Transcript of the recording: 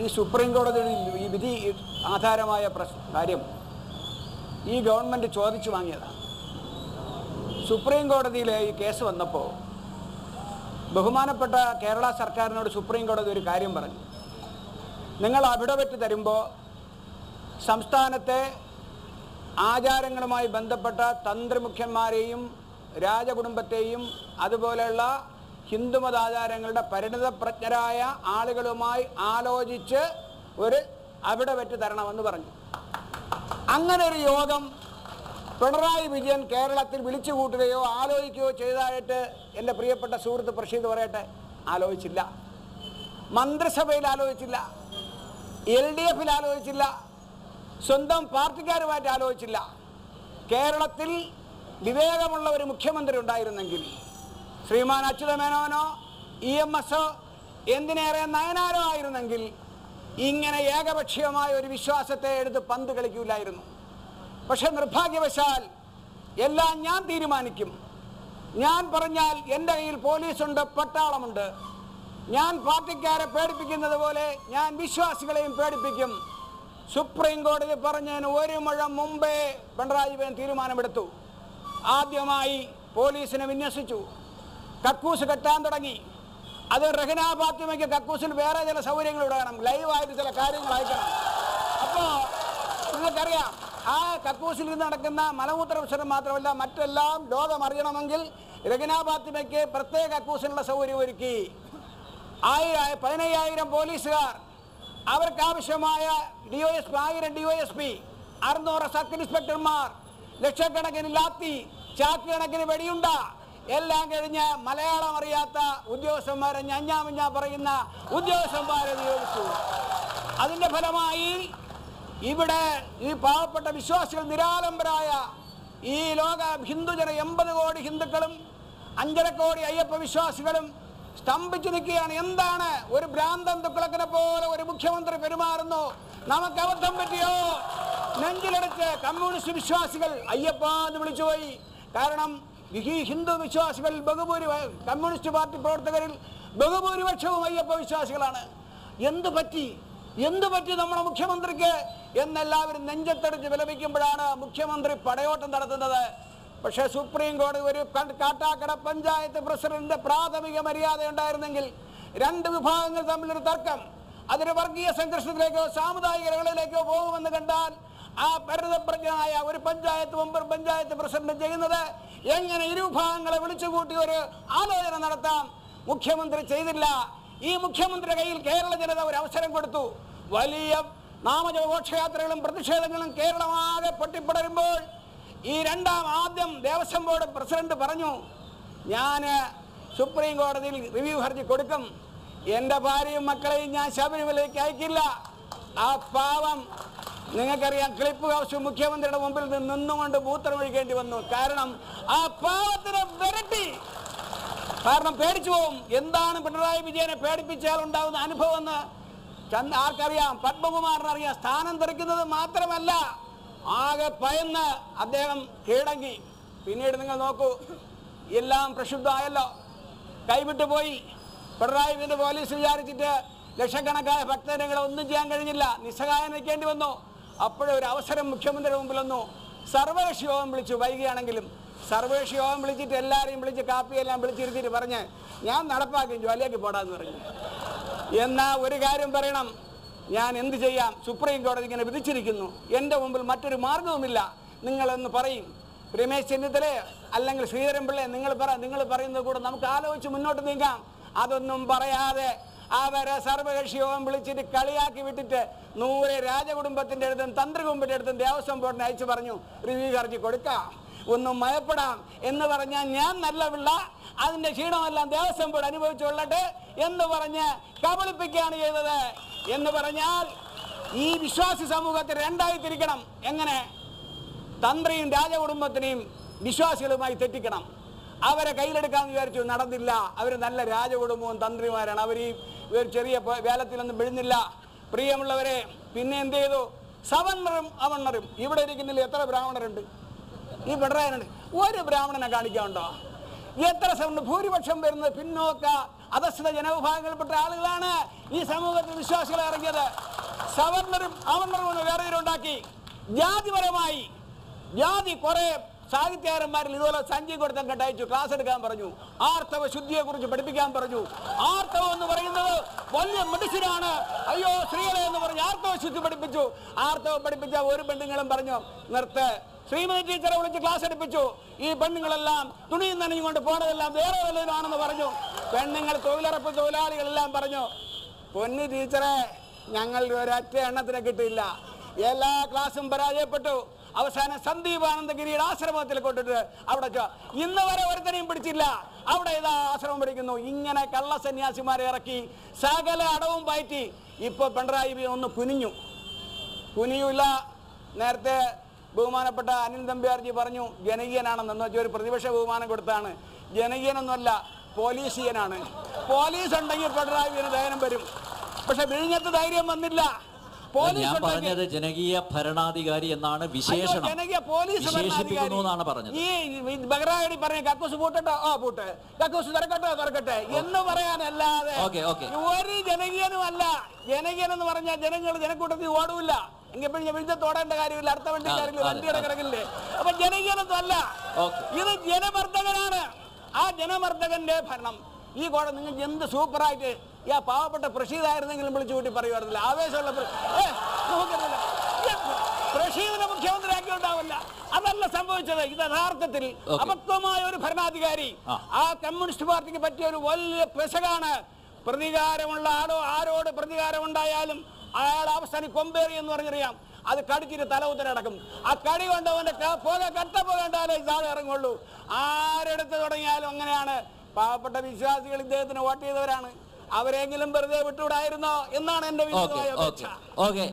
ഈ സുപ്രീം കോടതിയുടെ ഈ വിധി ആധാരമായ കാര്യം ഈ ഗവൺമെന്റ് ചോദിച്ചു വാങ്ങിയതാണ് സുപ്രീം കോടതിയിലെ ഈ കേസ് വന്നപ്പോൾ ബഹുമാനപ്പെട്ട കേരള സർക്കാരിനോട് സുപ്രീം കോടതി ഒരു കാര്യം പറഞ്ഞു. നിങ്ങൾ അവിടവെറ്റ് തരുമ്പോൾ സംസ്ഥാനത്തെ ആചാരങ്ങളുമായി ബന്ധപ്പെട്ട തന്ത്രിമുഖ്യന്മാരെയും രാജകുടുംബത്തെയും അതുപോലെയുള്ള ഹിന്ദുമത ആചാരങ്ങളുടെ പരിണിതപ്രജ്ഞരായ ആളുകളുമായി ആലോചിച്ച് ഒരു അവിടെ വെച്ച് തരണമെന്ന് പറഞ്ഞു. അങ്ങനെ ഒരു യോഗം പിണറായി വിജയൻ കേരളത്തിൽ വിളിച്ചു കൂട്ടുകയോ ആലോചിക്കുകയോ ചെയ്തതായിട്ട് എന്റെ പ്രിയപ്പെട്ട സുഹൃത്ത് പ്രഷീദ് പറയട്ടെ ആലോചിച്ചില്ല. മന്ത്രിസഭയിൽ ആലോചിച്ചില്ല. എൽ ഡി എഫിൽ ആലോചിച്ചില്ല. സ്വന്തം പാർട്ടിക്കാരുമായിട്ട് ആലോചിച്ചില്ല. കേരളത്തിൽ വിവേകമുള്ള ഒരു മുഖ്യമന്ത്രി ഉണ്ടായിരുന്നെങ്കിൽ ശ്രീമാൻ അച്യുതമേനോനോ ഇ എം എസോ എന്തിനേറെ നയനാരോ ആയിരുന്നെങ്കിൽ ഇങ്ങനെ ഏകപക്ഷീയമായ ഒരു വിശ്വാസത്തെ എടുത്ത് പന്ത് കളിക്കൂലായിരുന്നു. പക്ഷെ നിർഭാഗ്യവശാൽ എല്ലാം ഞാൻ തീരുമാനിക്കും. ഞാൻ പറഞ്ഞാൽ എന്റെ കയ്യിൽ പോലീസുണ്ട് പട്ടാളമുണ്ട്. ഞാൻ പാർട്ടിക്കാരെ പേടിപ്പിക്കുന്നത് പോലെ ഞാൻ വിശ്വാസികളെയും പേടിപ്പിക്കും. സുപ്രീം കോടതി പറഞ്ഞതിന് ഒരു മുഴം മുമ്പേ പിണറായി വിജയൻ തീരുമാനമെടുത്തു. ആദ്യമായി പോലീസിനെ വിന്യസിച്ചു. കക്കൂസ് കെട്ടാൻ തുടങ്ങി. അത് റഹന ഫാത്തിമയ്ക്ക് കക്കൂസിൽ വേറെ ചില സൗകര്യങ്ങൾ ഇടണം ലൈവായിട്ട് ചില കാര്യങ്ങൾ അയക്കണം. അപ്പോൾ നിങ്ങൾക്കറിയാം ആ കക്കൂസിൽ നിന്ന് നടക്കുന്ന മലമൂത്ര വിസർജനം മാത്രമല്ല മറ്റെല്ലാം ലോകം അറിയണമെങ്കിൽ രഹന ഫാത്തിമയ്ക്ക് പ്രത്യേക കക്കൂസിനുള്ള സൗകര്യം ഒരുക്കി. ആയിരം പതിനയ്യായിരം പോലീസുകാർ അവർക്ക് ആവശ്യമായ ഡി ഒ എസ് പി ആയിരം ഡി ഒ എസ് പി അറുന്നൂറ് സബ് ഇൻസ്പെക്ടർമാർ ലക്ഷക്കണക്കിന് ലാത്തി ചാക്ക് കണക്കിന് വെടിയുണ്ട എല്ലാം കഴിഞ്ഞ് മലയാളം അറിയാത്ത ഉദ്യോഗസ്ഥന്മാരെ ഞഞ്ഞാമിഞ്ഞാ പറയുന്ന ഉദ്യോഗസ്ഥന്മാരെ നിയോഗിച്ചു. അതിന്റെ ഫലമായി ഇവിടെ ഈ പാവപ്പെട്ട വിശ്വാസികൾ നിരാലംബരായ ഈ ലോക ഹിന്ദുജന എൺപത് കോടി ഹിന്ദുക്കളും അഞ്ചര കോടി അയ്യപ്പ വിശ്വാസികളും സ്തംഭിച്ചു നിൽക്കുകയാണ്. എന്താണ് ഒരു ഭ്രാന്തൻ തുക്കളക്കിനെ പോലെ ഒരു മുഖ്യമന്ത്രി പെരുമാറുന്നു? നമുക്ക് അബദ്ധം പറ്റിയോ? നെഞ്ചിലടച്ച് കമ്മ്യൂണിസ്റ്റ് വിശ്വാസികൾ അയ്യപ്പ എന്ന് വിളിച്ചുപോയി. കാരണം ഈ ഹിന്ദു വിശ്വാസികൾ ബഹുഭൂരി കമ്മ്യൂണിസ്റ്റ് പാർട്ടി പ്രവർത്തകരിൽ ബഹുഭൂരിപക്ഷവും അയ്യപ്പ വിശ്വാസികളാണ്. എന്ത് പറ്റി? എന്ത് പറ്റി നമ്മുടെ മുഖ്യമന്ത്രിക്ക്? എന്നെല്ലാവരും നെഞ്ചത്തടിച്ച് വിലപിക്കുമ്പോഴാണ് മുഖ്യമന്ത്രി പടയോട്ടം നടത്തുന്നത്. പക്ഷേ സുപ്രീം കോടതി ഒരു കാട്ടാക്കട പഞ്ചായത്ത് പ്രസിഡന്റിന്റെ പ്രാഥമിക മര്യാദ ഉണ്ടായിരുന്നെങ്കിൽ രണ്ട് വിഭാഗങ്ങൾ തമ്മിലൊരു തർക്കം. അതൊരു വർഗീയ സംഘർഷത്തിലേക്കോ സാമുദായിക ഇടങ്ങളിലേക്കോ പോകുമെന്ന് കണ്ടാൽ ആ ഭരതപ്രജ്ഞനായ ഒരു പഞ്ചായത്ത് മെമ്പർ പഞ്ചായത്ത് പ്രസിഡന്റ് ചെയ്യുന്നത് എങ്ങനെ ഇരുവിഭാഗങ്ങളെ വിളിച്ചുകൂട്ടി ഒരു ആലോചന നടത്താം? മുഖ്യമന്ത്രി ചെയ്തില്ല. ഈ മുഖ്യമന്ത്രിയുടെ കയ്യിൽ കേരള ജനത ഒരു അവസരം കൊടുത്തു. വലിയ നാമജഘോഷയാത്രകളും പ്രതിഷേധങ്ങളും കേരളമാകെ പൊട്ടിപ്പടരുമ്പോൾ ഈ രണ്ടാം ആദ്യം ദേവസ്വം ബോർഡ് പ്രസിഡന്റ് പറഞ്ഞു ഞാൻ സുപ്രീം കോടതിയിൽ റിവ്യൂ ഹർജി കൊടുക്കും. എന്റെ ഭാര്യയും മക്കളെയും ഞാൻ ശബരിമലയ്ക്ക് അയക്കില്ല. ആ പാവം നിങ്ങൾക്കറിയാം ക്ലിപ്പ് ഹൗസ് മുഖ്യമന്ത്രിയുടെ മുമ്പിൽ നിന്ന് നിന്നുകൊണ്ട് മൂത്രം ഒഴിക്കേണ്ടി വന്നു. കാരണം ആ പാവത്തിനെ വിരട്ടി. കാരണം പേടിച്ചു പോകും എന്താണ് പിണറായി വിജയനെ പേടിപ്പിച്ചാൽ ഉണ്ടാകുന്ന അനുഭവം എന്ന് ചന്ദ് ആർക്കറിയാം? പത്മകുമാറിനറിയാം സ്ഥാനം തെറിക്കുന്നത് മാത്രമല്ല ആകെ ഭയന്ന് അദ്ദേഹം കീഴടങ്ങി. പിന്നീട് നിങ്ങൾ നോക്കൂ എല്ലാം പ്രക്ഷുബ്ധമായല്ലോ കൈവിട്ടു പോയി പിണറായി വിജയന്റെ പോലീസ് വിചാരിച്ചിട്ട് ലക്ഷക്കണക്കായ ഭക്തജനങ്ങളെ ഒന്നും ചെയ്യാൻ കഴിഞ്ഞില്ല. നിസ്സഹായം നിൽക്കേണ്ടി വന്നു. അപ്പോഴൊരു ഒരു അവസരം മുഖ്യമന്ത്രിയുടെ മുമ്പിൽ വന്നു. സർവകക്ഷി യോഗം വിളിച്ചു. വൈകിയാണെങ്കിലും സർവകക്ഷി യോഗം വിളിച്ചിട്ട് എല്ലാവരെയും വിളിച്ച് കാപ്പിയെല്ലാം വിളിച്ചിരുത്തിയിട്ട് പറഞ്ഞ് ഞാൻ നടപ്പാക്കും ജോലിയാക്കി പോടാന്ന് പറഞ്ഞു. എന്നാ ഒരു കാര്യം പറയണം. ഞാൻ എന്ത് ചെയ്യാം? സുപ്രീം കോടതി ഇങ്ങനെ വിധിച്ചിരിക്കുന്നു. എന്റെ മുമ്പിൽ മറ്റൊരു മാർഗവുമില്ല. നിങ്ങളെന്ന് പറയും. രമേശ് ചെന്നിത്തല അല്ലെങ്കിൽ ശ്രീധരൻപിള്ളയെ നിങ്ങൾ പറ നിങ്ങൾ പറയുന്നത് കൂടെ നമുക്ക് ആലോചിച്ച് മുന്നോട്ട് നീങ്ങാം. അതൊന്നും പറയാതെ അവരെ സർവകക്ഷി യോഗം വിളിച്ചിട്ട് കളിയാക്കി വിട്ടിട്ട് നൂറെ രാജകുടുംബത്തിന്റെ അടുത്തും തന്ത്രകുടുംബത്തിന്റെ അടുത്തും ദേവസ്വം ബോർഡിനെ അയച്ചു പറഞ്ഞു റിവ്യൂ ഹർജി കൊടുക്കാം. ഒന്നും മയപ്പെടാം. എന്ന് പറഞ്ഞാൽ ഞാൻ നല്ല പിള്ള അതിന്റെ ക്ഷീണമെല്ലാം ദേവസ്വം ബോർഡ് അനുഭവിച്ചുകൊള്ളട്ടെ എന്ന് പറഞ്ഞ് കബളിപ്പിക്കുകയാണ് ചെയ്തത്. എന്ന് പറഞ്ഞാൽ ഈ വിശ്വാസി സമൂഹത്തെ രണ്ടായി തിരിക്കണം എങ്ങനെ? തന്ത്രിയും രാജകുടുംബത്തിനെയും വിശ്വാസികളുമായി തെറ്റിക്കണം. അവരെ കയ്യിലെടുക്കാമെന്ന് വിചാരിച്ചു നടന്നില്ല. അവർ നല്ല രാജകുടുംബവും തന്ത്രിമാരാണ്. അവർ ഈ ചെറിയ വേലത്തിലൊന്നും വിഴുന്നില്ല പ്രിയമുള്ളവരെ പിന്നെ എന്ത് ചെയ്തു? സവർണറും അവണ്ണറും ഇവിടെ ഇരിക്കുന്നില്ല എത്ര ബ്രാഹ്മണരുണ്ട്? ഈ പിണറായിനുണ്ട് ഒരു ബ്രാഹ്മണനെ കാണിക്കാനുണ്ടോ എത്ര സവർണ ഭൂരിപക്ഷം വരുന്നത് പിന്നോക്ക അധസ്ഥിത ജനവിഭാഗങ്ങളിൽപ്പെട്ട ആളുകളാണ് ഈ സമൂഹത്തിൽ വിശ്വാസികളെ ഇറങ്ങിയത്. സവർണറും അവർണറും എന്ന് ഉണ്ടാക്കി. ജാതിപരമായി ജാതി കുറെ സാഹിത്യകാരന്മാരിൽ ഇതുപോലെ സഞ്ജയ് കൊടുത്തം കണ്ടയച്ചു ക്ലാസ് എടുക്കാൻ പറഞ്ഞു ആർത്തവ ശുദ്ധിയെ കുറിച്ച് പഠിപ്പിക്കാൻ പറഞ്ഞു. ആർത്തവം എന്ന് പറയുന്നത് വലിയ മെഡിസിനാണ് അയ്യോ സ്ത്രീകളെ എന്ന് പറഞ്ഞ് ആർത്തവ ശുദ്ധി പഠിപ്പിച്ചു. ആർത്തവം പഠിപ്പിച്ച ഒരു പെണ്ണുങ്ങളും പറഞ്ഞു നിർത്ത്. ശ്രീമതി ടീച്ചറെ വിളിച്ച് ക്ലാസ് എടുപ്പിച്ചു. ഈ പെണ്ണുങ്ങളെല്ലാം തുണിയും നനഞ്ഞുകൊണ്ട് പോണതെല്ലാം വേറെ വല്ലതിനാണെന്ന് പറഞ്ഞു. പെണ്ണുങ്ങൾ തൊഴിലുറപ്പ് തൊഴിലാളികളെല്ലാം പറഞ്ഞു പൊന്നി ടീച്ചറെ ഞങ്ങൾ ഒരൊറ്റ എണ്ണത്തിനെ കിട്ടിയില്ല. എല്ലാ ക്ലാസ്സും പരാജയപ്പെട്ടു. അവസാനം സന്ദീപ് ആനന്ദഗിരിയുടെ ആശ്രമത്തിൽ കൊണ്ടിട്ട് അവിടെ ഇന്ന് വരെ ഒരുത്തനെയും പിടിച്ചില്ല. അവിടെ ഇതാ ആശ്രമം പിടിക്കുന്നു. ഇങ്ങനെ കള്ള സന്യാസിമാരെ ഇറക്കി സകല അടവും പയറ്റി ഇപ്പൊ പിണറായി ഒന്ന് കുനിഞ്ഞു. കുനിയൂല. നേരത്തെ ബഹുമാനപ്പെട്ട അനിൽ തമ്പിയാർജി പറഞ്ഞു ജനകീയനാണെന്ന്. എന്ന് വെച്ചാൽ ഒരു പ്രതിപക്ഷ ബഹുമാനം കൊടുത്താണ്. ജനകീയനൊന്നുമല്ല പോലീസിയനാണ്. പോലീസ് ഉണ്ടെങ്കിൽ പിണറായി വിജയന് ധൈര്യം വരും. പക്ഷെ വിഴിഞ്ഞത്ത് ധൈര്യം വന്നില്ല. ഞാൻ പറഞ്ഞത് ജനകീയ ഭരണാധികാരി എന്നാണ് വിശേഷണം. ജനകീയ പോലീസ് വിശേഷിപ്പിക്കുന്നു എന്നാണ് പറഞ്ഞത്. ഈ ബഹ്റായി പറഞ്ഞ കക്കൂസ് പൂട്ടട്ടോ? ആ പൂട്ട്. കക്കൂസ് തുറക്കട്ടോ തുറക്കട്ടെ എന്ന് പറയാനല്ലാതെ ഓക്കേ, ഓക്കേ. ഒരു ജനകീയനും അല്ല ജനകീയൻ എന്ന് പറഞ്ഞാൽ ജനങ്ങൾ ജനക്കൂട്ടത്തിൽ ഓടൂല്ല എങ്കിൽ പിന്നെ വിഴിഞ്ഞത്ത് ഓടേണ്ട കാര്യമില്ല. അടുത്ത വണ്ടി കാര്യമില്ല. വണ്ടിയുടെ. കിടക്കില്ലേ? അപ്പൊ ജനകീയനൊന്നും അല്ല. ഇത് ജനമർദ്ദകനാണ് ആ ജനമർദ്ദകന്റെ ഭരണം. ഈ കോടതി നിങ്ങൾക്ക് എന്ത് സൂപ്പറായിട്ട് ഈ ആ പാവപ്പെട്ട പ്രഷീദായിരുന്നെങ്കിലും വിളിച്ചു കൂട്ടി പറയുമായിരുന്നില്ല. ആവേശമുള്ള നമുക്കറിയില്ല. പ്രഷീദിനെ മുഖ്യമന്ത്രിയാക്കി ഉണ്ടാവില്ല അതല്ല സംഭവിച്ചത്. ഇത് യഥാർത്ഥത്തിൽ. അബദ്ധമായ ഒരു ഭരണാധികാരി ആ. കമ്മ്യൂണിസ്റ്റ് പാർട്ടിക്ക് പറ്റിയ ഒരു വലിയ പെശകാണ്. പ്രതികാരമുള്ള ആളോ ആരോട് പ്രതികാരമുണ്ടായാലും അയാൾ അവസാനം കൊമ്പേറി എന്ന് പറഞ്ഞറിയാം. അത് കടിച്ചിട്ട് തലവുത്തര അടക്കും ആ കടി കൊണ്ടവന്റെ പുക കട്ട പോകണ്ടാലേ താഴെ ഇറങ്ങുള്ളൂ. ആരെടുത്ത് തുടങ്ങിയാലും അങ്ങനെയാണ്. പാവപ്പെട്ട വിശ്വാസികൾ ഇദ്ദേഹത്തിന് വോട്ട് ചെയ്തവരാണ്. അവരെങ്കിലും വെറുതെ വിട്ടുവിടായിരുന്നോ എന്നാണ് എന്റെ ഓക്കെ ഓക്കെ.